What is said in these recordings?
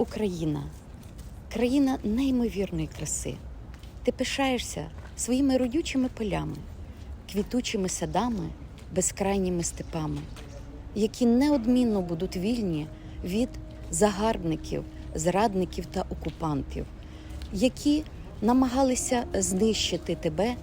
Україна країна неймовірної краси. Ти пишаєшся своїми родючими полями, квітучими садами, безкрайніми степами, які неодмінно будуть вільні від загарбників, зрадників та окупантів, які намагалися знищити тебе,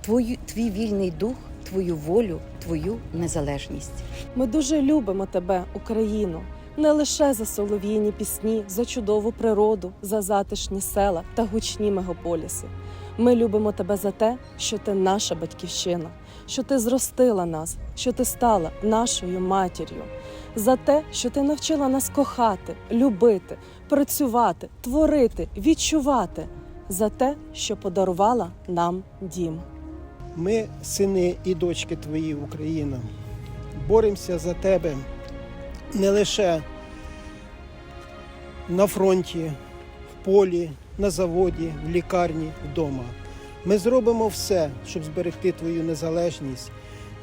твою, твій вільний дух, твою волю, твою незалежність. Ми дуже любимо тебе, Україну, не лише за солов'їні пісні, за чудову природу, за затишні села та гучні мегаполіси. Ми любимо тебе за те, що ти наша батьківщина, що ти зростила нас, що ти стала нашою матір'ю, за те, що ти навчила нас кохати, любити, працювати, творити, відчувати, за те, що подарувала нам дім. Ми, сини і дочки твої, Україна, боремося за тебе не лише на фронті, в полі, на заводі, в лікарні, вдома. Ми зробимо все, щоб зберегти твою незалежність,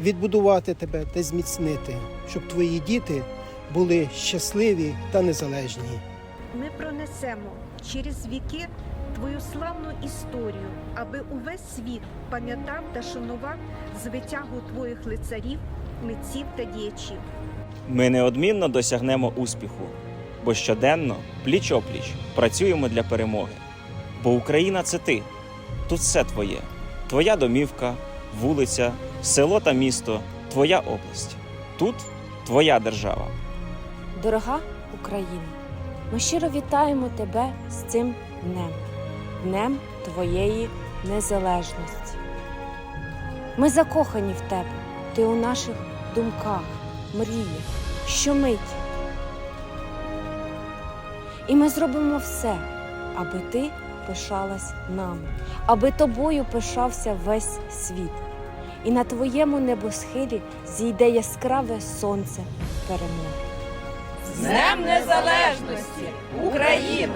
відбудувати тебе та зміцнити, щоб твої діти були щасливі та незалежні. Ми пронесемо через віки твою славну історію, аби увесь світ пам'ятав та шанував звитягу твоїх лицарів, митців та діячів. Ми неодмінно досягнемо успіху, бо щоденно, пліч-опліч, працюємо для перемоги. Бо Україна це ти, тут все твоє, твоя домівка, вулиця, село та місто, твоя область. Тут твоя держава. Дорога Україна, ми щиро вітаємо тебе з цим днем, днем твоєї незалежності. Ми закохані в тебе, ти у наших думках, мріях, щомиті. І ми зробимо все, аби ти пишалась нами, аби тобою пишався весь світ. І на твоєму небосхилі зійде яскраве сонце перемоги. З Днем Незалежності! Україно!